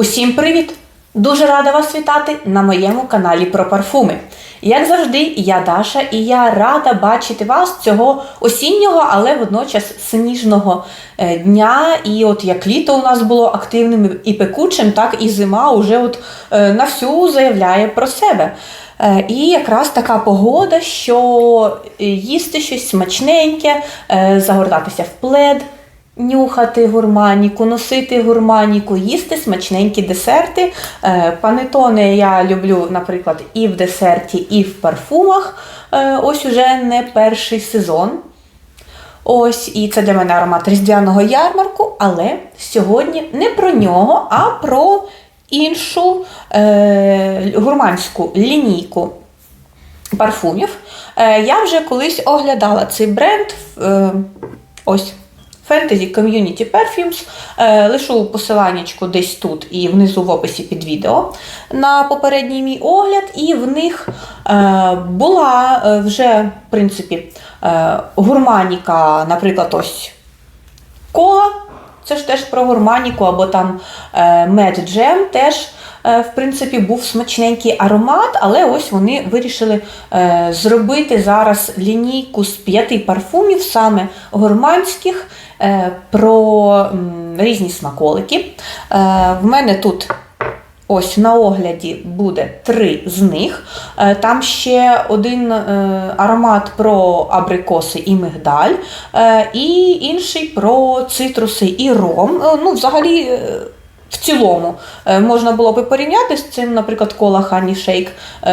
Усім привіт! Дуже рада вас вітати на моєму каналі про парфуми. Як завжди, я Даша, і я рада бачити вас цього осіннього, але водночас сніжного е, дня. І от як літо у нас було активним і пекучим, так і зима уже от е, на всю заявляє про себе. Е, І якраз така погода, що їсти щось смачненьке, загортатися в плед, нюхати гурманіку, носити гурманіку, їсти смачненькі десерти. Е, Панетони я люблю, наприклад, і в десерті, і в парфумах. Е, Ось уже не перший сезон. Ось, і це для мене аромат різдвяного ярмарку, але сьогодні не про нього, а про іншу е, гурманську лінійку парфумів. Е, я вже колись оглядала цей бренд. Е, ось. Fantasy Community Perfumes. Е, лишу посиланнячку десь тут і внизу в описі під відео на попередній мій огляд, і в них е, була е, вже, в принципі, гурманіка, наприклад, ось кола. Це ж теж про гурманіку, або там Mad Jam теж, в принципі, був смачненький аромат, але ось вони вирішили е, зробити зараз лінійку з п'яти парфумів, саме гурманських, е, про різні смаколики. Е, в мене тут Ось на огляді буде три з них. Е, Там ще один е, аромат про абрикоси і мигдаль, е, і інший про цитруси і ром. Е, Ну, взагалі, е, в цілому е, можна було би порівняти з цим, наприклад, кола Хані Шейк,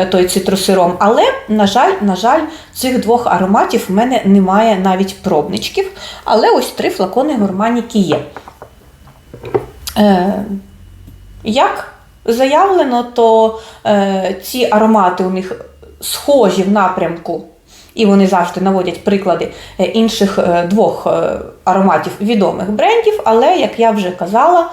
той цитрус і ром. Але, на жаль, на жаль, цих двох ароматів в мене немає навіть пробничків. Але ось три флакони гурманіки є. Е, Як заявлено, то е, ці аромати у них схожі в напрямку, і вони завжди наводять приклади інших двох ароматів відомих брендів, але, як я вже казала,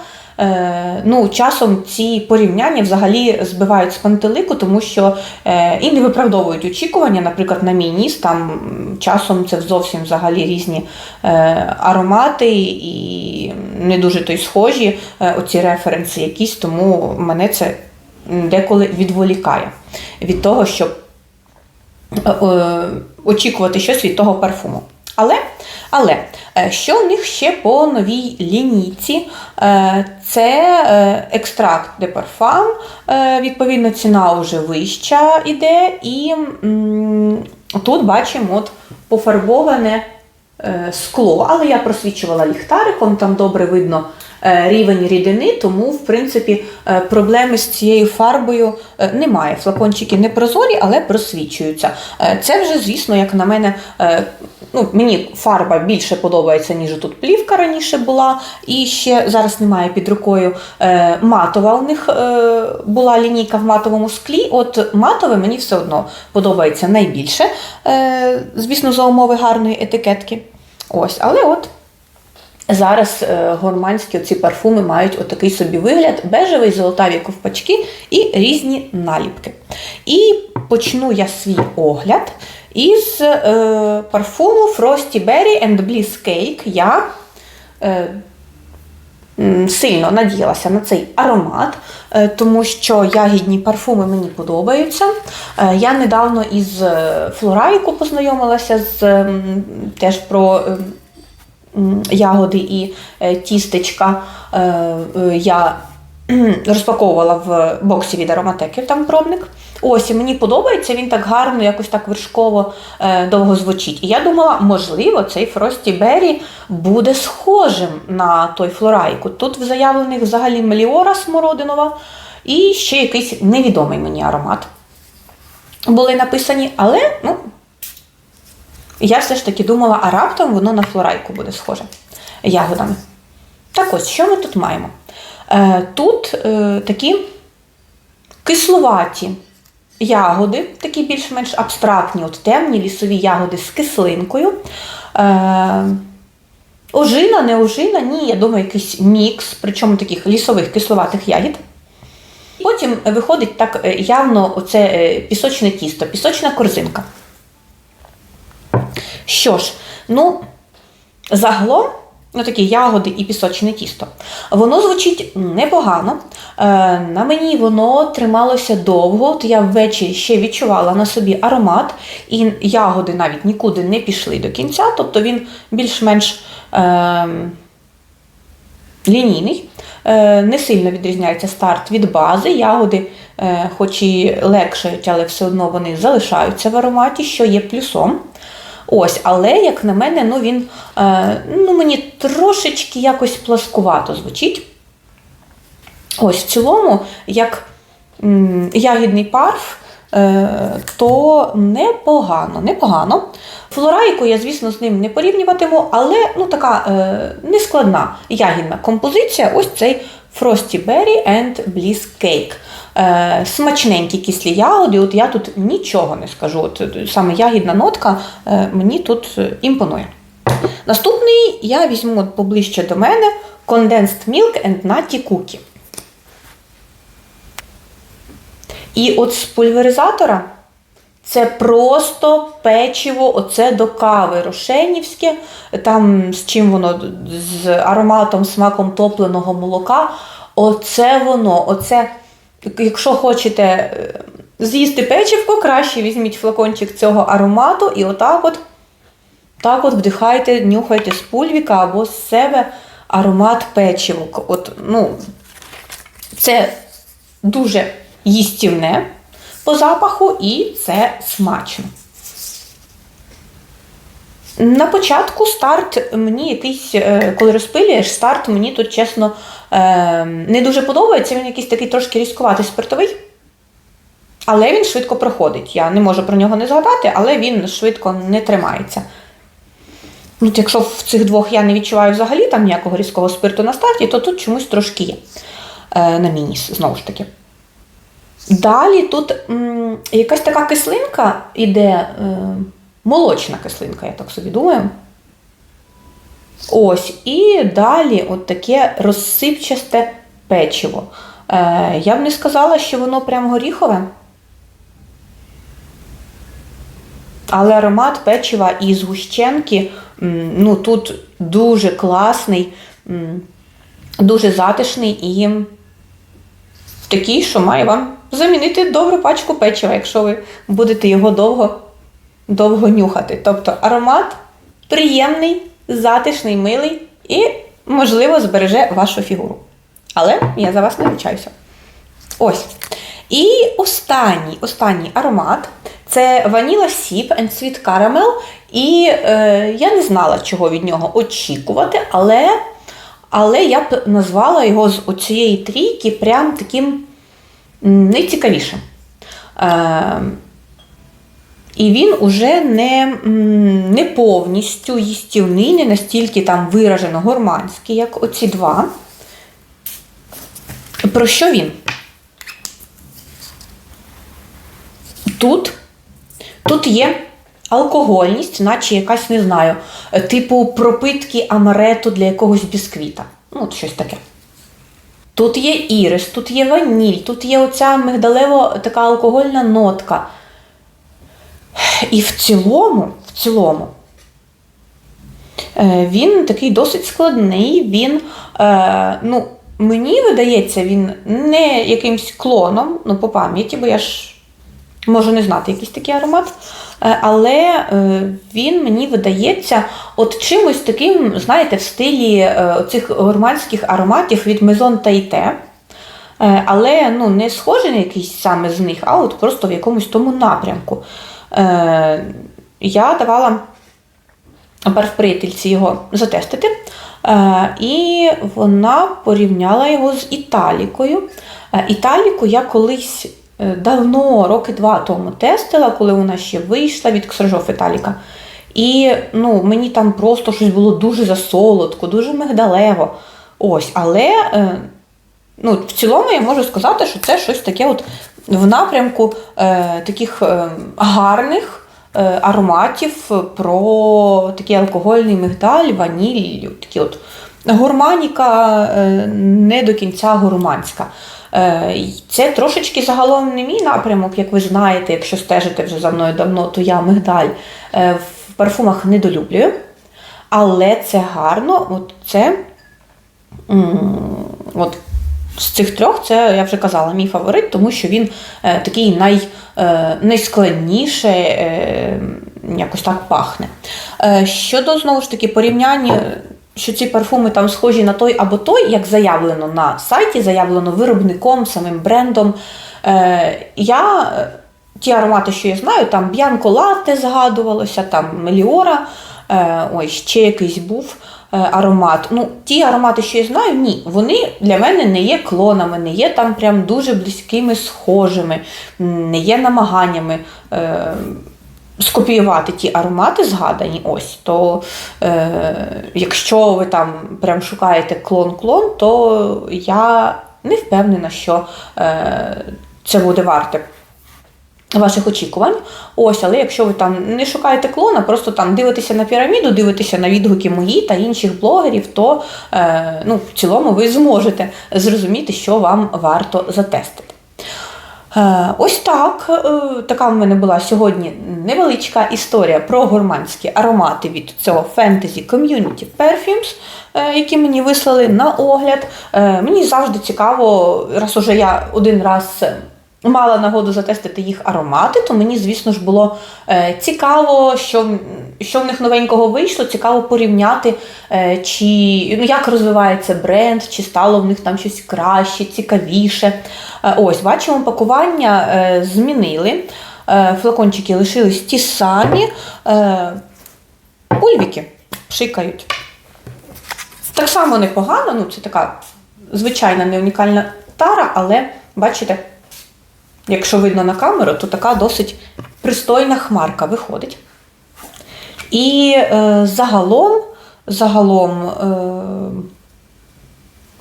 ну, часом ці порівняння взагалі збивають з пантелику, тому що е, і не виправдовують очікування, наприклад, на мій ніс, там часом це зовсім взагалі різні е, аромати і не дуже то й схожі е, оці референси якісь, тому мене це деколи відволікає від того, щоб е, е, очікувати щось від того парфуму. Але, але е, що в них ще по новій лінійці? Е, Це е, екстракт де парфам, відповідно, ціна вже вища іде, і тут бачимо от пофарбоване скло, але я просвічувала ліхтариком, там добре видно рівень рідини, тому, в принципі, е, проблеми з цією фарбою е, немає. Флакончики не прозорі, але просвічуються. Е, Це вже, звісно, як на мене, е, ну, мені фарба більше подобається, ніж тут плівка раніше була. І ще зараз немає під рукою е, матова. У них е, була лінійка в матовому склі. От матове мені все одно подобається найбільше, е, звісно, за умови гарної етикетки. Ось, але от Зараз е, гурманські ці парфуми мають отакий собі вигляд: бежевий, золотаві ковпачки і різні наліпки. І почну я свій огляд із е, парфуму Frosty Berry and Bliss Cake. Я е, сильно надіялася на цей аромат, е, тому що ягідні парфуми мені подобаються. Е, Я недавно із е, Флорайку познайомилася з м, теж про. м, ягоди і е, тістечка е, е, я розпаковувала в боксі від ароматеки, там пробник. Ось, і мені подобається, він так гарно, якось так вершково довго звучить. І я думала, можливо, цей Фрості Беррі буде схожим на той флорайку. Тут в заявлених взагалі Меліора смородинова і ще якийсь невідомий мені аромат. Були написані, але ну, я все ж таки думала, а раптом воно на флорайку буде схоже ягодами. Так ось, що ми тут маємо? Е, тут е, такі кислуваті ягоди, такі більш-менш абстрактні, от темні лісові ягоди з кислинкою. Е, ожина, не ожина, ні, я думаю, якийсь мікс, причому таких лісових кисловатих ягід. Потім виходить так явно оце пісочне тісто, пісочна корзинка. Що ж, ну, загалом Ну, такі ягоди і пісочне тісто. Воно звучить непогано. Е, на мені воно трималося довго. От я ввечері ще відчувала на собі аромат, і ягоди навіть нікуди не пішли до кінця, тобто він більш-менш е, лінійний. Не сильно відрізняється старт від бази. Ягоди, е, хоч і легшають, але все одно вони залишаються в ароматі, що є плюсом. Ось, але, як на мене, ну він е, ну, мені трошечки якось пласкувато звучить. Ось, в цілому, як ягідний парф, е, то непогано, непогано. Флорайку я, звісно, з ним не порівнюватиму, але ну, така е, нескладна ягідна композиція. Ось цей Frosty Berry and Bliss Cake. Е, смачненькі кислі ягоди. От я тут нічого не скажу. От е, саме ягідна нотка е, мені тут е, імпонує. Наступний я візьму от поближче до мене Condensed Milk and Nutty Cookie. І от з пульверизатора це просто печиво, оце до кави рошенівське, там з чим воно, з ароматом, смаком топленого молока. Оце воно, оце, якщо хочете е, з'їсти печивку, краще візьміть флакончик цього аромату і отак от, так от вдихайте, нюхайте з пульвіка або з себе аромат печивок. От, ну, це дуже їстівне по запаху, і це смачно. На початку старт мені якийсь, е, коли розпилюєш, старт мені тут, чесно, е, не дуже подобається. Він якийсь такий трошки різкуватий спиртовий. Але він швидко проходить. Я не можу про нього не згадати, але він швидко не тримається. От Якщо в цих двох я не відчуваю взагалі там ніякого різкого спирту на старті, то тут чомусь трошки є. Е, на мініс, знову ж таки. Далі тут м, якась така кислинка іде, е, молочна кислинка, я так собі думаю. Ось, і далі от таке розсипчасте печиво. Е, я б не сказала, що воно прям горіхове. Але аромат печива і згущенки ну, тут дуже класний, дуже затишний і такий, що має вам замінити добру пачку печива, якщо ви будете його довго, довго нюхати. Тобто аромат приємний, затишний, милий і, можливо, збереже вашу фігуру. Але я за вас не ручаюся. Ось. І останній, останній аромат це Vanilla Sip and Sweet Caramel. І е, я не знала, чого від нього очікувати, але, але я б назвала його з оцієї трійки прям таким найцікавішим. Е, і він уже не, не повністю їстівний, не настільки там виражено гурманський, як оці два. Про що він? Тут, тут є алкогольність, наче якась, не знаю, типу пропитки амарету для якогось бісквіта. Ну, от щось таке. Тут є ірис, тут є ваніль, тут є оця мигдалево така алкогольна нотка. І в цілому, в цілому, е, він такий досить складний, він, е, ну, мені видається, він не якимсь клоном, ну, по пам'яті, бо я ж можу не знати якийсь такий аромат. Е, Але він мені видається от чимось таким, знаєте, в стилі цих гурманських ароматів від Maison Taité. Е, Але ну, не схожий на якийсь саме з них, а от просто в якомусь тому напрямку. Е, Я давала парф-приятельці його затестити. Е, І вона порівняла його з Італікою. Е, Італіку я колись давно, роки два тому тестила, коли вона ще вийшла від Ксержоф Італіка. І ну, мені там просто щось було дуже засолодко, дуже мигдалево. Ось, але ну, в цілому я можу сказати, що це щось таке от в напрямку е, таких е, гарних е, ароматів про такий алкогольний мигдаль, ваніль, такі от гурманіка е, не до кінця гурманська. Е, Це трошечки загалом не мій напрямок, як ви знаєте, якщо стежите вже за мною давно, то я мигдаль в парфумах недолюблюю. але це гарно. От це от з цих трьох, це я вже казала, мій фаворит, тому що він е, такий най, е, найскладніше е, якось так пахне. Е, щодо знову ж таки порівняння, що ці парфуми там схожі на той або той, як заявлено на сайті, заявлено виробником, самим брендом. Е, я е, ті аромати, що я знаю, там Б'янко Латте згадувалося, там Меліора, е, ой, ще якийсь був аромат. Ну, ті аромати, що я знаю, ні, вони для мене не є клонами, не є там прям дуже близькими, схожими, не є намаганнями. Е, Скопіювати ті аромати згадані, ось, то е, якщо ви там прям шукаєте клон-клон, то я не впевнена, що е, це буде варте ваших очікувань. Ось, але якщо ви там не шукаєте клона, просто там дивитеся на піраміду, дивитеся на відгуки мої та інших блогерів, то е, ну, в цілому ви зможете зрозуміти, що вам варто затестити. Е, Ось так. е, Така в мене була сьогодні невеличка історія про гурманські аромати від цього Fantasy Community Perfumes, е, які мені вислали на огляд. Мені завжди цікаво, раз уже я один раз мала нагоду затестити їх аромати, то мені, звісно ж, було е, цікаво, що, що в них новенького вийшло, цікаво порівняти, е, чи ну, як розвивається бренд, чи стало в них там щось краще, цікавіше. Е, ось, бачимо, пакування змінили. Флакончики лишились ті самі. Пульвіки шикають. Так само непогано, ну це така звичайна не унікальна тара, але бачите, якщо видно на камеру, то така досить пристойна хмарка виходить. І е, загалом, загалом е,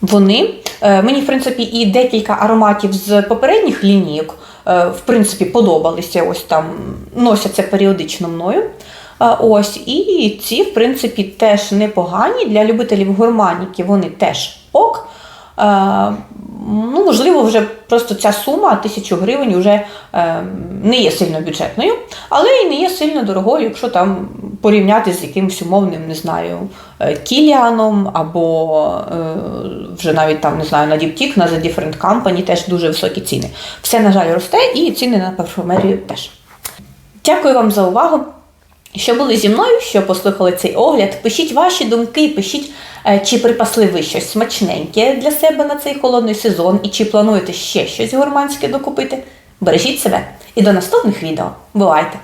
вони, е, мені, в принципі, і декілька ароматів з попередніх лінійок, е, в принципі, подобалися. Ось там носяться періодично мною. Ось, і ці, в принципі, теж непогані. Для любителів гурманіки вони теж ок. Е, Ну, можливо, вже просто ця сума тисячу гривень вже е, не є сильно бюджетною, але і не є сильно дорогою, якщо там порівняти з якимось умовним, не знаю, е, Кіліаном або вже навіть там, не знаю, на Діптік, на The Different Company теж дуже високі ціни. Все, на жаль, росте, і ціни на парфумерію теж. Дякую вам за увагу. Що були зі мною, що послухали цей огляд, пишіть ваші думки, пишіть, е, чи припасли ви щось смачненьке для себе на цей холодний сезон, і чи плануєте ще щось гурманське докупити. Бережіть себе і до наступних відео. Бувайте!